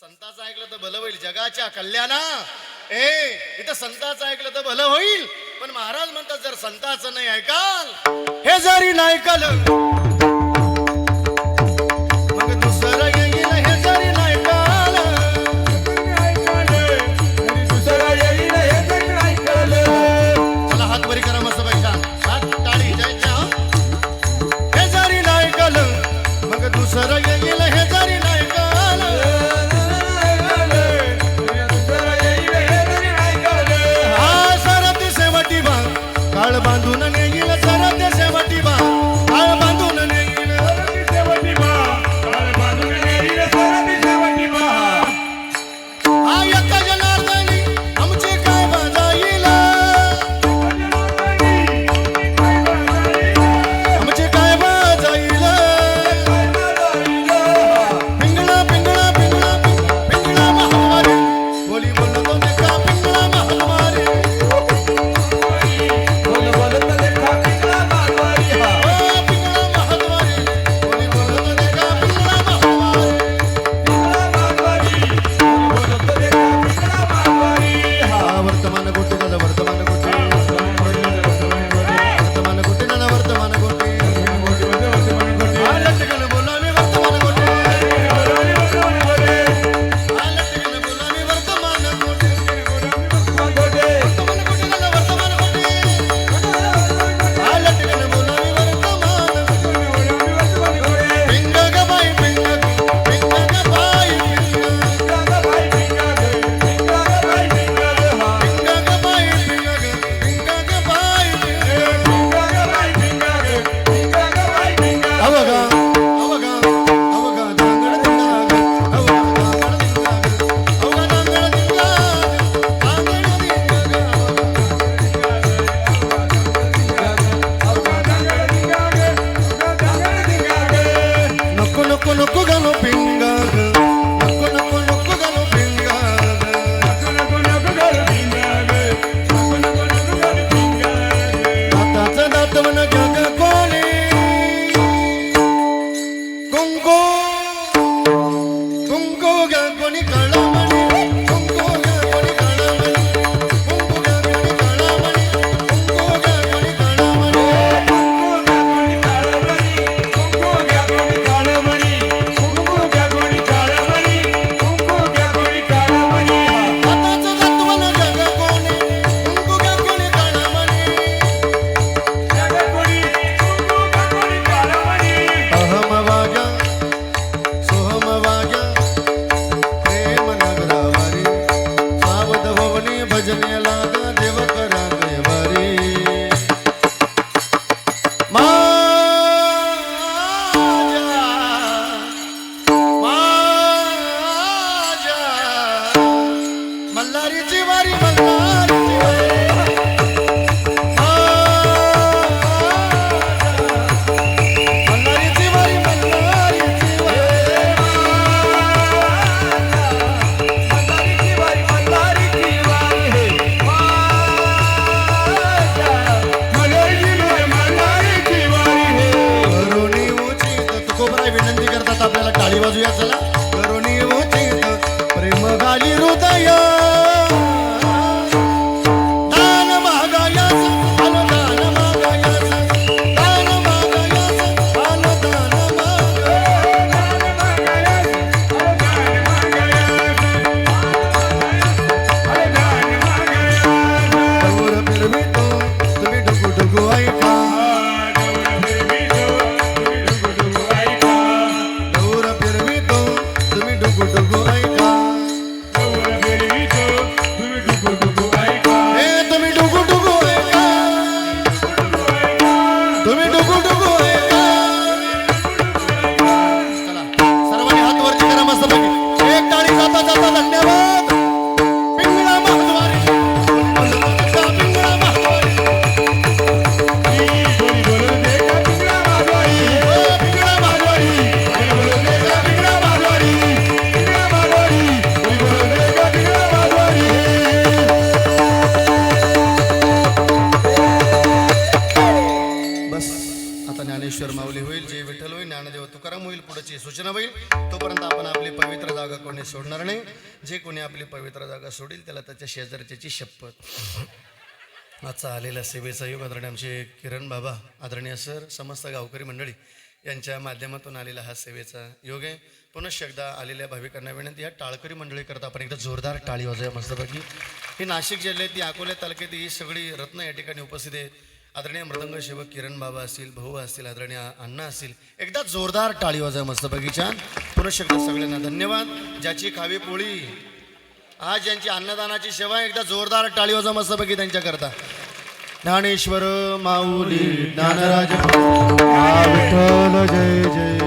संताचं ऐकलं तर भलं होईल जगाच्या कल्याणा. ए इथं संताचं ऐकलं तर भलं होईल. पण महाराज म्हणतात जर संताचं नाही ऐकाल हे जरी नाही ऐकलं No loco गजमेला আসতে থাকে ज्ञानदेव तुकाराम होईल पुढची सूचना होईल. तोपर्यंत आपण आपली पवित्र जागा कोणी सोडणार नाही. जे कोणी आपली पवित्र जागा सोडील त्याला त्याच्या शेजारच्याची शपथ. आजचा आलेला सेवेचा योग आदरणीय आमचे किरण बाबा आदरणीय सर समस्त गावकरी मंडळी यांच्या माध्यमातून आलेला हा सेवेचा योग आहे. पुनश एकदा आलेल्या भाविकांना विनंती या टाळकरी मंडळीकरता आपण एकदा जोरदार टाळी वाजूया मस्तपैकी. ही नाशिक जिल्ह्यात ती अकोल्या तालुक्यात ही सगळी रत्न या ठिकाणी उपस्थित आहेत आदरणीय मृदंग सेवक किरण बाबा असतील भाऊ असतील आदरणीय अण्णा असतील एकदा जोरदार टाळी वाजा मस्त छान पुनश्च एकदा सगळ्यांना धन्यवाद. ज्याची खावी पोळी आज ज्यांची अन्नदानाची सेवा एकदा जोरदार टाळी मस्त मस्तपैकी त्यांच्याकरता. ज्ञानेश्वर माऊली ज्ञानराज जय जय.